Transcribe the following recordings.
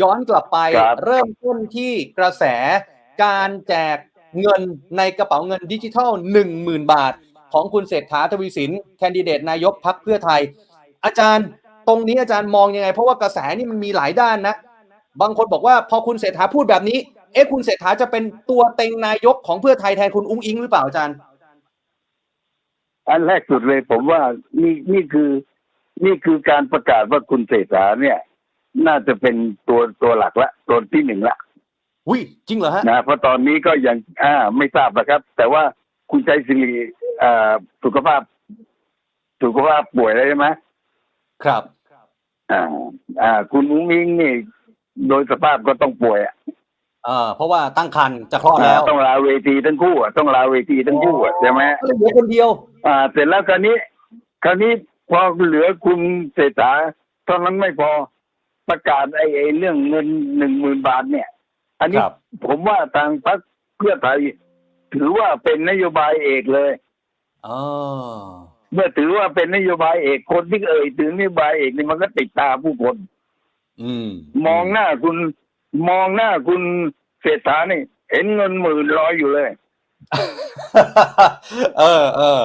ย้อนกลับไปครับ เริ่มต้นที่กระแสการแจกเงินในกระเป๋าเงินดิจิทัล 10,000 บาท ของคุณเศรษฐาทวีสิน แคนดิเดตนายกพักเพื่อไทย อาจารย์ตรงนี้อาจารย์มองยังไง เพราะว่ากระแสนี่มันมีหลายด้านนะ บางคนบอกว่าพอคุณเศรษฐาพูดแบบนี้ เอ๊ะคุณเศรษฐาจะเป็นตัวเต็งนายกของเพื่อไทยแทนคุณอุ้งอิงหรือเปล่าอาจารย์ อันแรกสุดเลยผมว่านี่นี่คือ นี่คือการประกาศว่าคุณเศรษฐาเนี่ย น่าจะเป็นตัวตัวหลักละตัวที่หนึ่งละอุ้ยจริงเหรอฮะนะเพราะตอนนี้ก็ยังอ่าไม่ทราบนะครับ แต่ว่าคุณใจสิริอ่าสุขภาพ สุขภาพป่วยแล้วใช่ไหมครับอ่า อ่า คุณอุ้งอิงนี่ โดยสภาพก็ต้องป่วยอะเอ่อเพราะว่าตั้งครรภ์จะคลอดแล้ว ต้องลาเวทีทั้งคู่อะต้องลาเวทีทั้งคู่อะใช่ไหมก็เลยเหลือคนเดียว อ่า เสร็จแล้วคราวนี้ คราวนี้พอเหลือคุณเศรษฐาเท่านั้นไม่พอ ประกาศไอ้ไอ้เรื่องเงินหนึ่งหมื่นบาทเนี่ย อันนี้ครับ ผมว่าทางพรรคเพื่อไทยถือว่าเป็นนโยบายเอกเลย อ๋อเมื่อถือว่าเป็นนโยบายเอกคนที่เอ่ยถึงนโยบายเอกนี่มันก็ติดตาผู้คน อืมมองหน้าคุณมองหน้าคุณเศรษฐานี่ เห็นเงินหมื่นลอยอยู่เลยเออเออ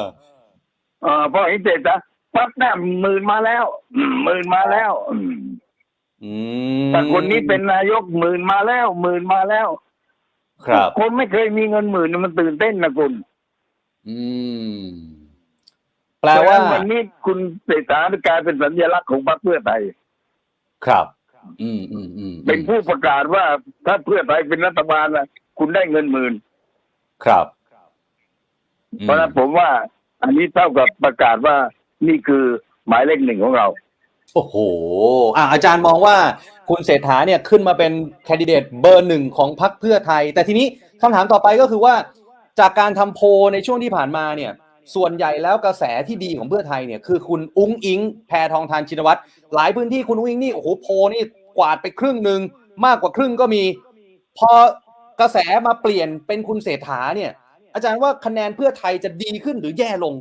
อ่าพอเห็นเศรษฐาปั๊บหน้าหมื่นมาแล้วอืมหมื่นมาแล้วอืมอืม แต่คนนี้เป็นนายกหมื่นมาแล้วหมื่นมาแล้ว ครับ คนไม่เคยมีเงินหมื่นมันตื่นเต้นนะคุณ อืม แปลว่าฉะนั้นวันนี้คุณเศรษฐากลายเป็นสัญลักษณ์ของพรรคเพื่อไทย ครับ อืมอืมอืมเป็นผู้ประกาศว่าถ้าเพื่อไทยเป็นรัฐบาลนะคุณได้เงินหมื่น ครับอืมเพราะฉะนั้นผมว่า อันนี้เท่ากับประกาศว่านี่คือหมายเลขหนึ่งของเรา โอ้โหอะอาจารย์มองว่าคุณเศรษฐาเนี่ยขึ้นมาเป็นแคนดิเดตเบอร์หนึ่งของพรรคเพื่อไทย แต่ทีนี้คำถามต่อไปก็คือว่า จากการทำโพในช่วงที่ผ่านมาเนี่ยส่วนใหญ่แล้วกระแสที่ดีของเพื่อไทยเนี่ยคือคุณอุ้งอิง แพทองทานชินวัตรหลายพื้นที่คุณอุ้งอิงนี่โอ้โหโพนี่กวาดไปครึ่งหนึ่งมากกว่าครึ่งก็มี พอกระแสมาเปลี่ยนเป็นคุณเศรษฐาเนี่ย อาจารย์ว่าคะแนนเพื่อไทยจะดีขึ้นหรือแย่ลง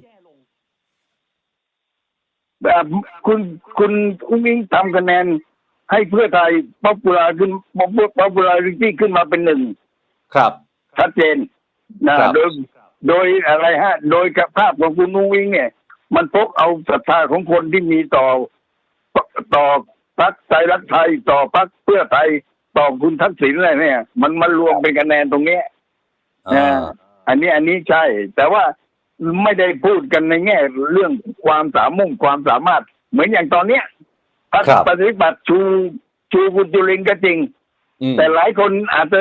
แบบคุณคุณอุ้งอิงทำคะแนนให้เพื่อไทยป๊อปปูล่าขึ้นป๊อปป๊อปปูล่าริตี้ขึ้นมาเป็นหนึ่งครับชัดเจนนะครับโดยโดยอะไรฮะ โดยกับภาพของคุณนุ้งวิงเนี่ย มันพกเอาศรัทธาของคนที่มีต่อต่อพรรคไทยรักไทยต่อพรรคเพื่อไทยต่อคุณทักษิณอะไรเนี่ย มันมารวมเป็นคะแนนตรงเนี้ยอ่าอันนี้อันนี้ใช่ แต่ว่า ไม่ได้พูดกันในแง่เรื่องความสามารถความสามารถ เหมือนอย่างตอนเนี้ยพรรคครับปฏิบัติชูชูคุณจุลินทร์ก็จริงอืมแต่หลายคนอาจจะ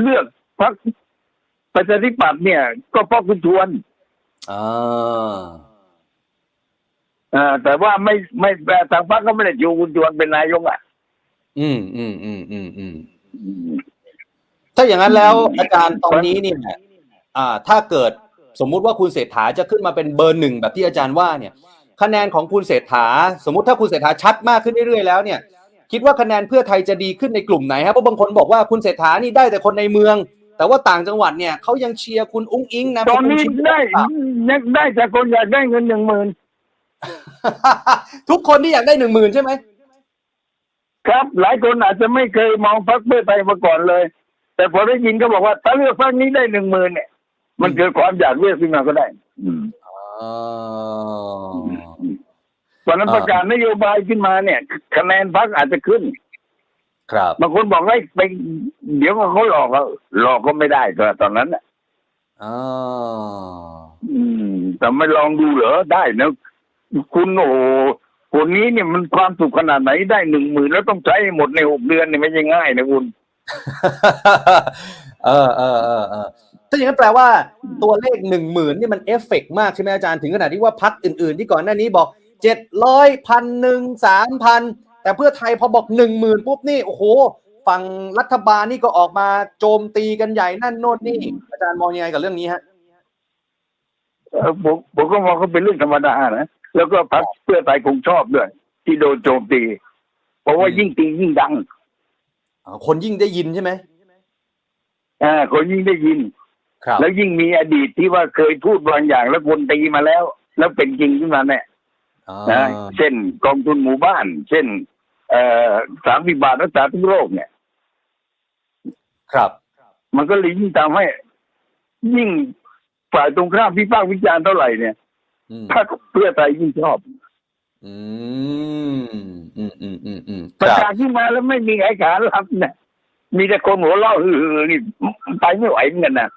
เลือกพรรคประชาธิปัตย์เนี่ย ก็เพราะคุณชวนอ่าอ่าแต่ว่าไม่ไม่ทางพรรคก็ไม่ได้ชูคุณชวนเป็นนายกอะ อืมอืมอืมอืมอืมถ้าอย่างนั้นแล้วอาจารย์ตอนนี้เนี่ยอ่า ถ้าเกิด สมมุติว่าคุณเศรษฐาจะขึ้นมาเป็นเบอร์หนึ่งแบบที่อาจารย์ว่าเนี่ยคะแนนของคุณเศรษฐา สมมติถ้าคุณเศรษฐาชัดมากขึ้นเรื่อยๆแล้วเนี่ยคิดว่าคะแนนเพื่อไทยจะดีขึ้นในกลุ่มไหนครับเพราะบางคนบอกว่าคุณเศรษฐานี่ได้แต่คนในเมือง แต่ว่าต่างจังหวัดเนี่ยเขายังเชียร์คุณอุ้งอิงนะตอนนี้ได้ยังได้จากคนอยากได้เงินหนึ่งหมื่นทุกคนที่อยากได้หนึ่งหมื่นใช่ไหมครับ หลายคนอาจจะไม่เคยมองพรรคเพื่อไทยมาก่อนเลย แต่พอได้ยินก็บอกว่าถ้าเลือกพรรคนี้ได้หนึ่งหมื่นเนี่ย มันเกิดความอยากเลือกขึ้นมาก็ได้ อืมอ๋อตอนนั้นอ่าประกาศนโยบายขึ้นมาเนี่ย คะแนนพรรคอาจจะขึ้น ครับบางคนบอกให้ไปเดี๋ยวเขาหลอกเราหลอกก็ไม่ได้ก็ตอนนั้นน่ะอ๋ออืม แต่ไม่ลองดูเหรอได้นะคุณโอ้โหคนนี้เนี่ยมันความสุขขนาดไหนได้หนึ่งหมื่นแล้วต้องใช้ให้หมดในหกเดือนเนี่ยไม่ใช่ง่ายนะคุณ เออเออเออเออ ถ้าอย่างนั้นแปลว่าตัวเลขหนึ่งหมื่นนี่มันเอฟเฟกต์มากใช่ไหมอาจารย์ถึงขนาดที่ว่าพักอื่น ๆ ที่ก่อนหน้านี้บอกเจ็ดร้อยพันหนึ่งสามพันแต่เพื่อไทยพอบอกหนึ่งหมื่นปุ๊บนี่โอ้โหฝั่งรัฐบาลนี่ก็ออกมาโจมตีกันใหญ่นั่นโน่นนี่ อาจารย์มองยังไงกับเรื่องนี้ฮะเออผมผมก็มองเขาเป็นเรื่องธรรมดานะแล้วก็พรรคเพื่อไทยคงชอบด้วย ที่โดนโจมตีเพราะว่ายิ่งตียิ่งดังอ๋อคนยิ่งได้ยินใช่ไหมอ่าคนยิ่งได้ยินครับ แล้วยิ่งมีอดีตที่ว่าเคยพูดบางอย่างแล้วคนตีมาแล้ว แล้วเป็นจริงขึ้นมาเนี่ยอ๋อนะเช่นกองทุนหมู่บ้าน เช่น เอ่อสามสิบบาทรักษาทุกโรคเนี่ย ครับมันก็เลยยิ่งทำให้ ยิ่งฝ่ายตรงข้ามพิพากษ์วิจารณ์เท่าไหร่เนี่ยอืมถ้าเพื่อไทยยิ่งชอบ อืมอืมอืมอืมอืมปคระรับกาศขึ้นมาแล้วไม่มีใครขานรับเนี่ยมีแต่คนหัวเราะฮือๆนี่ไปไม่ไหวเหมือนกันนะ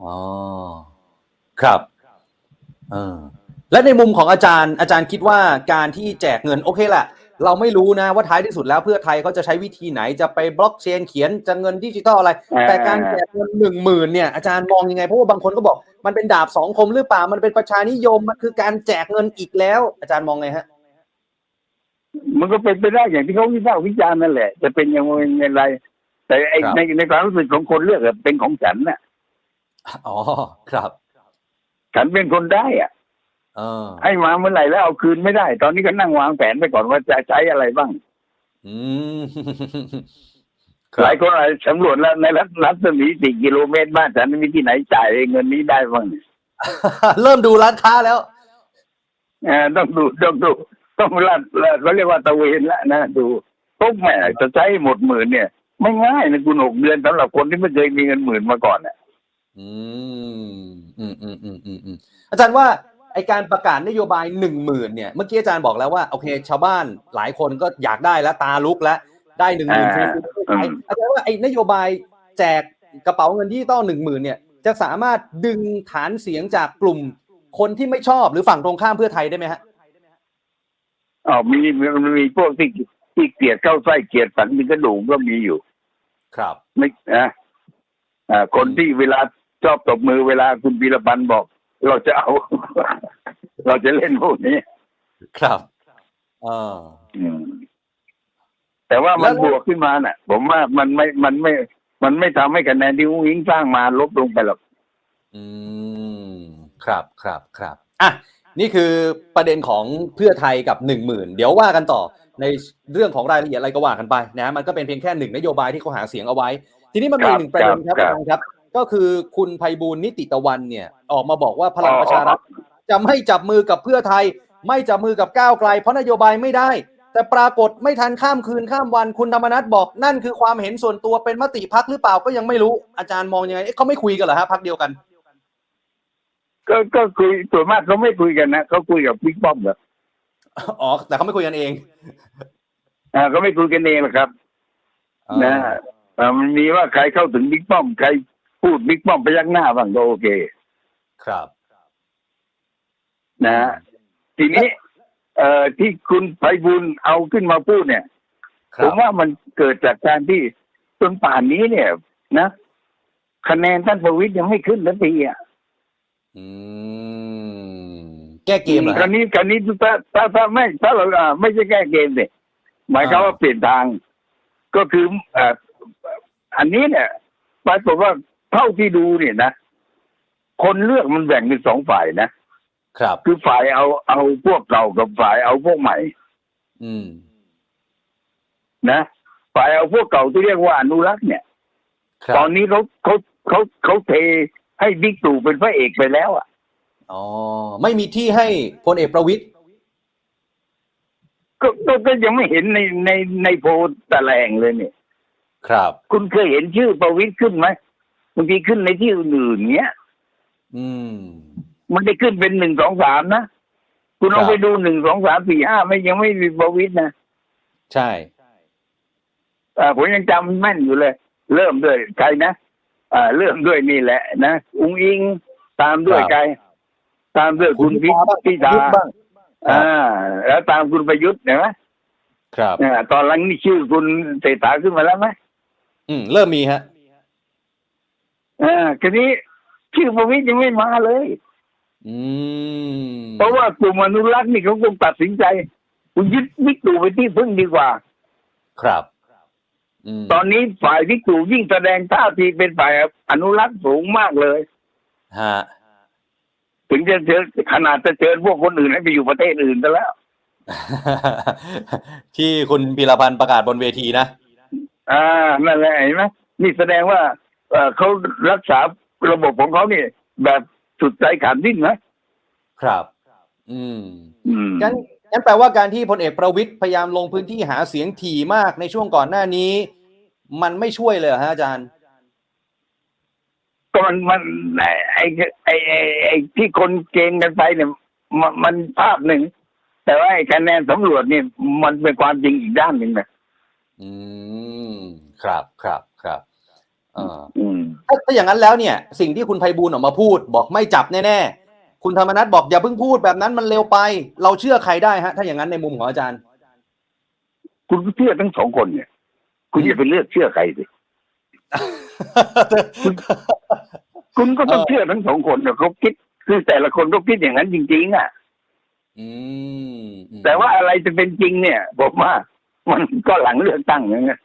อ๋อครับเออและในมุมของอาจารย์ อาจารย์คิดว่าการที่แจกเงินโอเคแหละเราไม่รู้นะว่าท้ายที่สุดแล้วเพื่อไทยเขาจะใช้วิธีไหนจะไปบล็อกเชนเขียนจะเงินดิจิตอลอะไร แต่การแจกเงินหนึ่งหมื่นเนี่ยอาจารย์มองยังไงเพราะว่าบางคนก็บอก มันเป็นดาบสองคมหรือเปล่ามันเป็นประชานิยมมันคือการแจกเงินอีกแล้ว อาจารย์มองไงฮะ มันก็เป็นไปได้อย่างที่เขาวิพากษ์วิจารณ์นั่นแหละ จะเป็นยังไงอย่างไร แต่ไอ้ครับในในความรู้สึกของคนเลือกอะเป็นของฉันน่ะ อ๋อครับ ฉันเป็นคนได้อะเออให้มาเมื่อไหร่แล้วเอาคืนไม่ได้ ตอนนี้ก็นั่งวางแผนไปก่อนว่าจะใช้อะไรบ้างอืมหลายคนอาจจะสำรวจแล้วในรัฐรัศมีสี่กิโลเมตรบ้านฉันมีที่ไหนจ่ายเงินนี้ได้บ้างเริ่มดูร้านค้าแล้วเอ่อต้องดูต้องดูต้องลาดลาดเขาเรียกว่าตะเวนละนะดูปุ๊บแหมจะใช้หมดหมื่นเนี่ย ไม่ง่ายนะคุณหกเดือนสำหรับคนที่ไม่เคยมีเงินหมื่นมาก่อนน่ะ อืมอืมอืมอืมอืมอืมอาจารย์ว่าไอการประกาศนโยบายหนึ่งหมื่นเนี่ยเมื่อกี้อาจารย์บอกแล้วว่าโอเค ชาวบ้านหลายคนก็อยากได้แล้วตาลุกแล้วได้หนึ่งหมื่นฟรีๆอาจารย์ว่าไอนโยบายแจกกระเป๋าเงินที่ต้องหนึ่งหมื่นเนี่ย จะสามารถดึงฐานเสียงจากกลุ่มคนที่ไม่ชอบหรือฝั่งตรงข้ามเพื่อไทยได้ไหมฮะอ๋อมีมันมีพวกที่ที่เกลียดเข้าไส้เกลียดสันเป็นกระดูกก็มีอยู่ ครับ ไม่นะอ่าคนที่เวลา ชอบตบมือเวลาคุณพีรพันธ์บอก เราจะเอา เราจะเล่นพวกนี้ ครับเอออืมแต่ว่ามันแล้วบวกขึ้นมาน่ะ ผมว่ามันไม่มันไม่ มันไม่ทำให้คะแนนที่อุ้งอิงสร้างมาลบลงไปหรอกอืม ครับครับครับอะนี่คือประเด็นของเพื่อไทยกับหนึ่งหมื่นเดี๋ยวว่ากันต่อในเรื่องของรายละเอียดอะไรก็ว่ากันไปนะ มันก็เป็นเพียงแค่หนึ่งนโยบายที่เขาหาเสียงเอาไว้ ทีนี้มันมีครับหนึ่งประเด็นครับครับอาจารย์ครับ ก็คือคุณไพบูลย์นิติตะวันเนี่ยออกมาบอกว่าพลังประชารัฐจะไม่จับมือกับเพื่อไทย ไม่จับมือกับก้าวไกล เพราะนโยบายไม่ได้ แต่ปรากฏไม่ทันข้ามคืนข้ามวันคุณธรรมนัฐบอกนั่นคือความเห็นส่วนตัวเป็นมติพักหรือเปล่าก็ยังไม่รู้อาจารย์มองยังไงเอ๊ะเขาไม่คุยกันเหรอฮะพักเดียวกัน ก็ก็คุยส่วนมากเขาไม่คุยกันนะเขาคุยกับบิ๊กป้อมแบบอ๋อแต่เขาไม่คุยกันเองอ่าเขาไม่คุยกันเองหรอกครับนะอ่ามันมีว่าใครเข้าถึงบิ๊กป้อมใคร พูดบิ๊กป้อมไปยักหน้าบ้างก็โอเค ครับนะฮะทีนี้ เอ่อที่คุณไพบุญเอาขึ้นมาพูดเนี่ยคผรับมว่ามันเกิดจากการที่จนป่านนี้เนี่ย นะคะแนนท่านประวิตยยังไม่ขึ้นสักทีอะอืมแก้เกมเหรอคราฮะวนี้คราวนี้ถ้าถ้าถ้าไม่ถ้าเราอ่าไม่ใช่แก้เกมเนี่ยหมายความว่าอ่าเปลี่ยนทาง ก็คือเอ่ออันนี้เนี่ยปรากฏว่า เท่าที่ดูเนี่ยนะ คนเลือกมันแบ่งเป็นสองฝ่ายนะ ครับ คือฝ่ายเอาเอาพวกเก่ากับฝ่ายเอาพวกใหม่ อืม นะ ฝ่ายเอาพวกเก่าที่เรียกว่าอนุรักษ์เนี่ย ครัตบอนนี้เขาเขาเขาเขาเทให้บิ๊กตู่เป็นพระเอกไปแล้วอะ อ๋อไม่มีที่ให้พลเอกประวิตย ก็ก็ก็ยังไม่เห็นในในในโพลแต่ละแห่งเลยเนี่ย ครับ คุณเคยเห็นชื่อประวิตรขึ้นไหม บางทีขึ้นในที่อื่นๆเนี้ยอืม มันได้ขึ้นเป็นหนึ่งสองสามนะคุณลองครับไปดูหนึ่งสองสามสี่ห้าไม่ยังไม่มีประวิตรนะใช่อ่าผมยังจำแม่นอยู่เลย เริ่มด้วยใครนะอ่าเริ่มด้วยนี่แหละ นะอุ้งอิงตามด้วยครับใครตามด้วยคุณพิบ้างพิธายุทธบ้างอ่า แล้วตามคุณประยุทธ์เห็นไหมครับอ่าตอนหลังนี่ชื่อคุณเศรษฐาขึ้นมาแล้วไหมอืม เริ่มมีฮะ อ่าทีนี้ชื่อประวิตรยังไม่มาเลย อืมเพราะว่ากลุ่มอนุรักษ์นี่เขาคงตัดสินใจคุณยึดวิกตู่ไปที่พึ่งดีกว่า ครับอืมตอนนี้ฝ่ายวิกตู่ยิ่งแสดงท่าทีเป็นฝ่ายอนุรักษ์สูงมากเลยฮะถึงจะเชิญขนาดจะเชิญพวกคนอื่นให้ไปอยู่ประเทศอื่นซะแล้ว ที่คุณพีรพันธ์ประกาศบนเวทีนะอ่านั่นแหละเห็นไหมนี่แสดงว่า เอ่อเขารักษาระบบของเขาเนี่ยแบบสุดใจขาดดิ้นนะครับอืมอืมงั้นงั้นแปลว่าการที่พลเอกประวิตยพยายามลงพื้นที่หาเสียงถี่มากในช่วงก่อนหน้านี้ มันไม่ช่วยเลยเหรอฮะอาจารย์ก็มันมันไอ้ไอ้ไอ้ไอ้ไอ้ที่คนเกณฑ์กันไปเนี่ยมันมันภาพหนึ่ง แต่ว่าไอ้คะแนนสำรวจเนี่ยมันเป็นความจริงอีกด้านหนึ่งนะอืม ครับครับครับเอออืม ถ้าถ้าอย่างนั้นแล้วเนี่ย สิ่งที่คุณไพบูลย์ออกมาพูด บอกไม่จับแน่ๆ คุณธรรมนัฐบอกอย่าเพิ่งพูดแบบนั้นมันเร็วไป เราเชื่อใครได้ฮะ ถ้าอย่างนั้นในมุมของอาจารย์ คุณเชื่อทั้งสองคนเนี่ย คุณอย่าไปเลือกเชื่อใครสิคุณก็ต้องเออเชื่อทั้งสองคนเนี่ยเขาคิดคือแต่ละคนก็คิดอย่างนั้นจริง ๆ อะอืมอืมแต่ว่าอะไรจะเป็นจริงเนี่ยผมว่ามันก็หลังเลือกตั้งนะ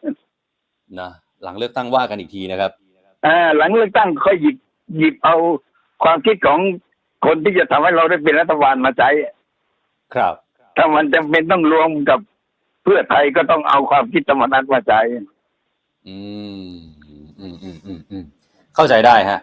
นะ หลังเลือกตั้งว่ากันอีกทีนะครับอ่าหลังเลือกตั้งค่อยหยิบหยิบเอาความคิดของคนที่จะทำให้เราได้เป็นรัฐบาลมาใช้ ครับ ถ้ามันจำเป็นต้องรวมกับเพื่อไทยก็ต้องเอาความคิดธรรมนัฐมาใช้อืมอืม อืมอืมอืมเข้าใจได้ฮะ